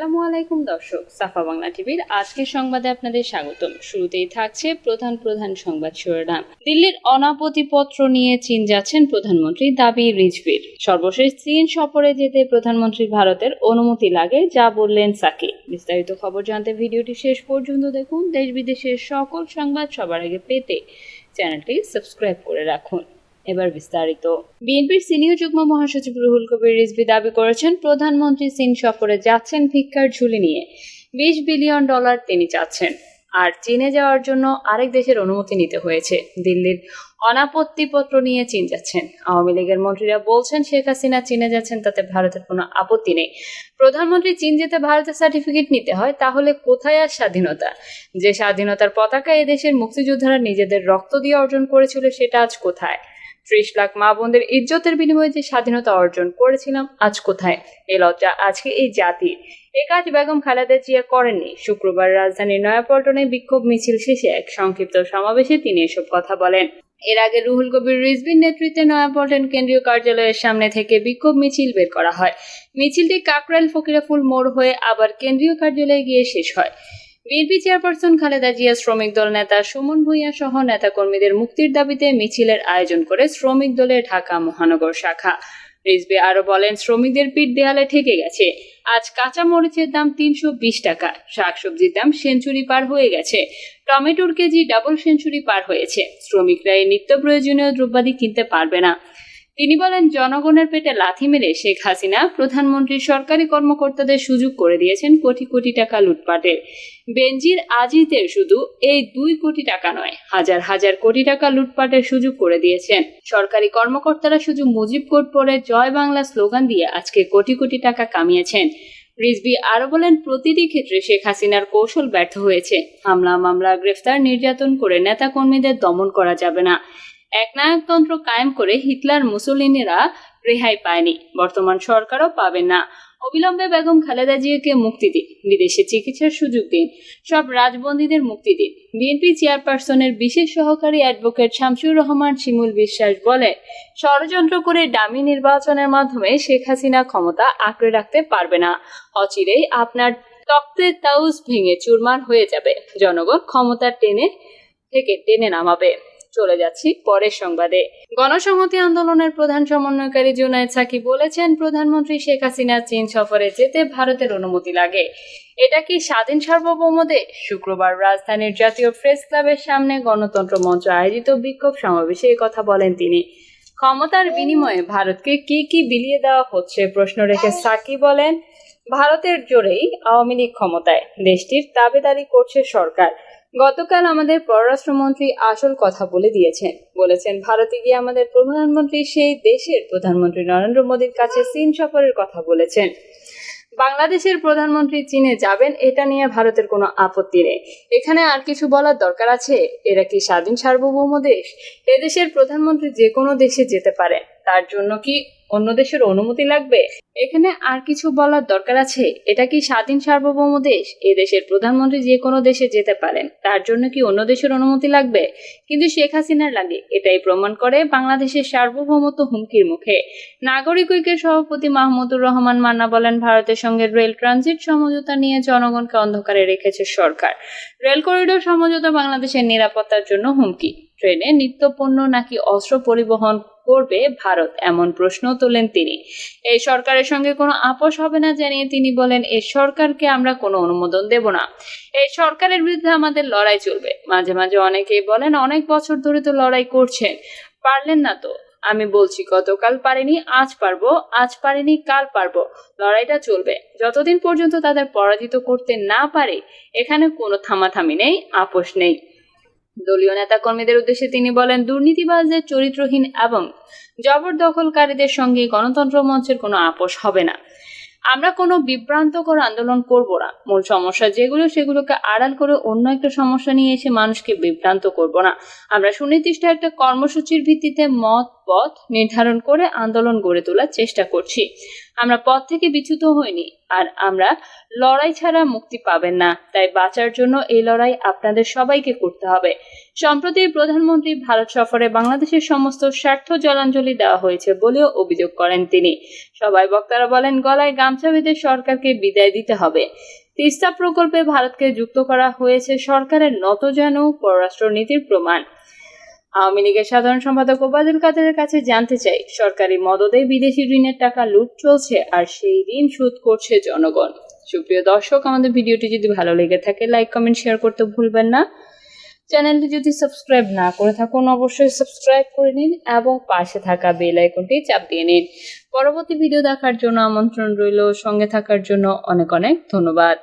আসসালামু আলাইকুম দর্শক, সাফা বাংলা টিভির আজকের সংবাদে আপনাদের স্বাগতম। শুরুতেই থাকছে প্রধান প্রধান সংবাদ শিরোনাম। দিল্লির অনাপতিপত্র নিয়ে চীন যাচ্ছেন প্রধানমন্ত্রী দাবি রিজভির। সর্বশেষ চীন সফরে যেতে প্রধানমন্ত্রী ভারতের অনুমতি লাগে, যা বললেন সাকি। বিস্তারিত খবর জানতে ভিডিওটি শেষ পর্যন্ত দেখুন। দেশ বিদেশের সকল সংবাদ সবার আগে পেতে চ্যানেলটি সাবস্ক্রাইব করে রাখুন। এবার বিস্তারিত। বিএনপির সিনিয়র যুগ্ম মহাসচিব রুহুল কবির রিজভি দাবি করেছেন, প্রধানমন্ত্রী চীন সফরে যাচ্ছেন ভিক্ষার ঝুলি নিয়ে। বিশ বিলিয়ন ডলার তিনি চাচ্ছেন। আর চীনে যাওয়ার জন্য আরেক দেশের অনুমতি নিতে হয়েছে। দিল্লির অনাপত্তিপত্র নিয়ে চীন যাচ্ছেন। আওয়ামী লীগের মন্ত্রীরা বলছেন, শেখ হাসিনা চীনে যাচ্ছেন, তাতে ভারতের কোনো আপত্তি নেই। প্রধানমন্ত্রী চীন যেতে ভারতের সার্টিফিকেট নিতে হয়, তাহলে কোথায় আর স্বাধীনতা? যে স্বাধীনতার পতাকা এদেশের মুক্তিযোদ্ধারা নিজেদের রক্ত দিয়ে অর্জন করেছিল, সেটা আজ কোথায়? ত্রিশ লাখ মা বোনদের ইজ্জতের বিনিময়ে যে স্বাধীনতা অর্জন করেছিলাম, আজ কোথায়? এ লজ্জা আজকে এই জাতির। এ কাজ বেগম খালেদা জিয়া করেননি। শুক্রবার রাজধানীর নয়াপল্টনে বিক্ষোভ মিছিল শেষে এক সংক্ষিপ্ত সমাবেশে তিনি এসব কথা বলেন। এর আগে রুহুল কবির রিজবির নেতৃত্বে নয়াপল্টন কেন্দ্রীয় কার্যালয়ের সামনে থেকে বিক্ষোভ মিছিল বের করা হয়। মিছিলটি কাকরাইল ফকিরাফুল মোড় হয়ে আবার কেন্দ্রীয় কার্যালয়ে গিয়ে শেষ হয়। বিএনপি চেয়ারপারসন খালেদা জিয়া শ্রমিক দল নেতা সুমন ভূঁইয়া সহ নেতাকর্মীদের মুক্তির দাবিতে মিছিলের আয়োজন করে শ্রমিক দলের ঢাকা মহানগর শাখা। রিজবি আরও বলেন, শ্রমিকদের পিঠ দেয়ালে ঠেকে গেছে। আজ কাঁচা মরিচের দাম তিনশো বিশ টাকা, শাকসবজির দাম সেঞ্চুরি পার হয়ে গেছে। টমেটোর কেজি ডাবল সেঞ্চুরি পার হয়েছে। শ্রমিকরা এই নিত্য প্রয়োজনীয় দ্রব্যাদি কিনতে পারবে না। তিনি বলেন, জনগণের পেটে লাথি মেরে শেখ হাসিনা প্রধানমন্ত্রী সরকারি কর্মকর্তাদের সুযোগ করে দিয়েছেন কোটি কোটি টাকা লুটপাটের। বেনজির আজিজদের শুধু এই দুই কোটি টাকা নয়, হাজার হাজার কোটি টাকা লুটপাটের সুযোগ করে দিয়েছেন। সরকারি কর্মকর্তারা শুধু মুজিব কোট পরে জয় বাংলা স্লোগান দিয়ে আজকে কোটি কোটি টাকা কামিয়েছেন। রিজবি আরও বলেন, প্রতিটি ক্ষেত্রে শেখ হাসিনার কৌশল ব্যর্থ হয়েছে। হামলা, মামলা, গ্রেফতার, নির্যাতন করে নেতা কর্মীদের দমন করা যাবে না। একনায়কতন্ত্র কায়েম করে হিটলার মুসলিনেরা রেহাই পায়নি। বর্তমান সরকারও পাবে না। অবিলম্বে বেগম খালেদা জিয়াকে মুক্তি দিন, বিদেশে চিকিৎসার সুযোগ দিন, সব রাজবন্দীদের মুক্তি দিন। বিএনপি চেয়ারপারসনের বিশেষ সহকারী অ্যাডভোকেট শামসুর রহমান শিমুল বিশ্বাস বলে ষড়যন্ত্র করে ডামি নির্বাচনের মাধ্যমে শেখ হাসিনা ক্ষমতা আঁকড়ে রাখতে পারবে না। অচিরেই আপনার তক্তের তাউস ভেঙে চুরমার হয়ে যাবে। জনগণ ক্ষমতা টেনে থেকে টেনে নামাবে। চলে যাচ্ছি পরের সংবাদে। গণসংহতি আন্দোলনের প্রধান সমন্বয়কারী জুনায়দ সাকি বলেছেন, প্রধানমন্ত্রী শেখ হাসিনা চীন সফরে যেতে ভারতের অনুমতি লাগে। এটা কি স্বাধীন সার্বভৌম দেশ? শুক্রবার রাজধানীর জাতীয় প্রেস ক্লাবের সামনে গণতন্ত্র মঞ্চ আয়োজিত বিক্ষোভ সমাবেশে কথা বলেন তিনি। ক্ষমতার বিনিময়ে ভারতকে কি কি বিলিয়ে দেওয়া হচ্ছে প্রশ্ন রেখে সাকি বলেন, ভারতের জোরেই আওয়ামী লীগ ক্ষমতায়, দেশটির দাবেদারি করছে সরকার। গতকাল আমাদের পররাষ্ট্রমন্ত্রী আসল কথা বলে দিয়েছেন। বলেছেন, ভারতে গিয়ে আমাদের প্রধানমন্ত্রী সেই দেশের প্রধানমন্ত্রী নরেন্দ্র মোদীর কাছে চীন সফরের কথা বলেছেন। বাংলাদেশের প্রধানমন্ত্রী চীনে যাবেন, এটা নিয়ে ভারতের কোনো আপত্তি নেই। এখানে আর কিছু বলার দরকার আছে? এরা কি স্বাধীন সার্বভৌম দেশ? এদেশের প্রধানমন্ত্রী যে কোনো দেশে যেতে পারে তার জন্য কি অন্য দেশের অনুমতি লাগবে? এখানে আর কিছু বলার দরকার আছে। এটা কি স্বাধীন সার্বভৌম দেশ? এ দেশের প্রধানমন্ত্রী যে কোনো দেশে যেতে পারেন। তার জন্য কি অন্য দেশের অনুমতি লাগবে? কিন্তু শেখ হাসিনার লাগে। এটাই প্রমাণ করে বাংলাদেশের সার্বভৌমত্ব হুমকির মুখে। নাগরিক ঐক্যের সভাপতি মাহমুদুর রহমান মান্না বলেন, ভারতের সঙ্গে রেল ট্রানজিট সমঝোতা নিয়ে জনগণকে অন্ধকারে রেখেছে সরকার। রেল করিডোর সমঝোতা বাংলাদেশের নিরাপত্তার জন্য হুমকি। ট্রেনে নিত্যপণ্য নাকি অস্ত্র পরিবহন করবে ভারত? এমন প্রশ্ন তোলেন তিনি। এই সরকারের সঙ্গে কোনো আপোষ হবে না জানিয়ে তিনি বলেন এই সরকারকে আমরা কোনো অনুমোদন দেব না। এই সরকারের বিরুদ্ধে আমাদের লড়াই চলবে। মাঝে মাঝে অনেকেই বলেন, অনেক বছর ধরে তো লড়াই করছেন। পারলেন না তো। আমি বলছি, গতকাল পারিনি, আজ পারব, আজ পারিনি, কাল পারব। লড়াইটা চলবে। যতদিন পর্যন্ত তাদের পরাজিত করতে না পারে, এখানে কোনো থামাথামি নেই, আপোষ নেই। দলীয় নেতাকর্মীদের উদ্দেশ্যে তিনি বলেন, দুর্নীতিবাজদের চরিত্রহীন এবং জবরদখলকারীদের সঙ্গে গণতন্ত্র মঞ্চের কোনো আপোষ হবে না। আমরা কোনো বিভ্রান্তকর আন্দোলন করব না। মূল সমস্যা যেগুলো, সেগুলোকে আড়াল করে অন্য একটা সমস্যা নিয়ে এসে মানুষকে বিভ্রান্ত করব না। আমরা সুনির্দিষ্ট একটা কর্মসূচির ভিত্তিতে মত, পথ নির্ধারণ করে আন্দোলন গড়ে তোলার চেষ্টা করছি। আমরা পথ থেকে বিচ্যুত হইনি। আর আমরা লড়াই ছাড়া মুক্তি পাবেন না। তাই বাঁচার জন্য এই লড়াই আপনাদের সবাইকে করতে হবে। সম্প্রতি প্রধানমন্ত্রী ভারত সফরে বাংলাদেশের সমস্ত স্বার্থ জলাঞ্জলি দেওয়া হয়েছে বলেও অভিযোগ করেন তিনি। সবাই বক্তারা বলেন, গলায় গামছা বেঁধে সরকারকে বিদায় দিতে হবে। তিস্তা প্রকল্পে ভারতকে যুক্ত করা হয়েছে সরকারের নত যেন পররাষ্ট্র নীতির প্রমাণ। আওয়ামী লীগের সাধারণ সম্পাদক ওবায়দুল কাদেরের কাছে জানতে চাই, সরকারি মদদে বিদেশি ঋণের টাকা লুট চলছে আর সেই ঋণ শোধ করছে জনগণ। সুপ্রিয় দর্শক, আমাদের ভিডিওটি যদি ভালো লেগে থাকে, লাইক, কমেন্ট, শেয়ার করতে ভুলবেন না। চ্যানেলটি যদি সাবস্ক্রাইব না করে থাকুন, অবশ্যই সাবস্ক্রাইব করে নিন এবং পাশে থাকা বেল আইকনটি চাপ দিয়ে নিন। পরবর্তী ভিডিও দেখার জন্য আমন্ত্রণ রইল। সঙ্গে থাকার জন্য অনেক অনেক ধন্যবাদ।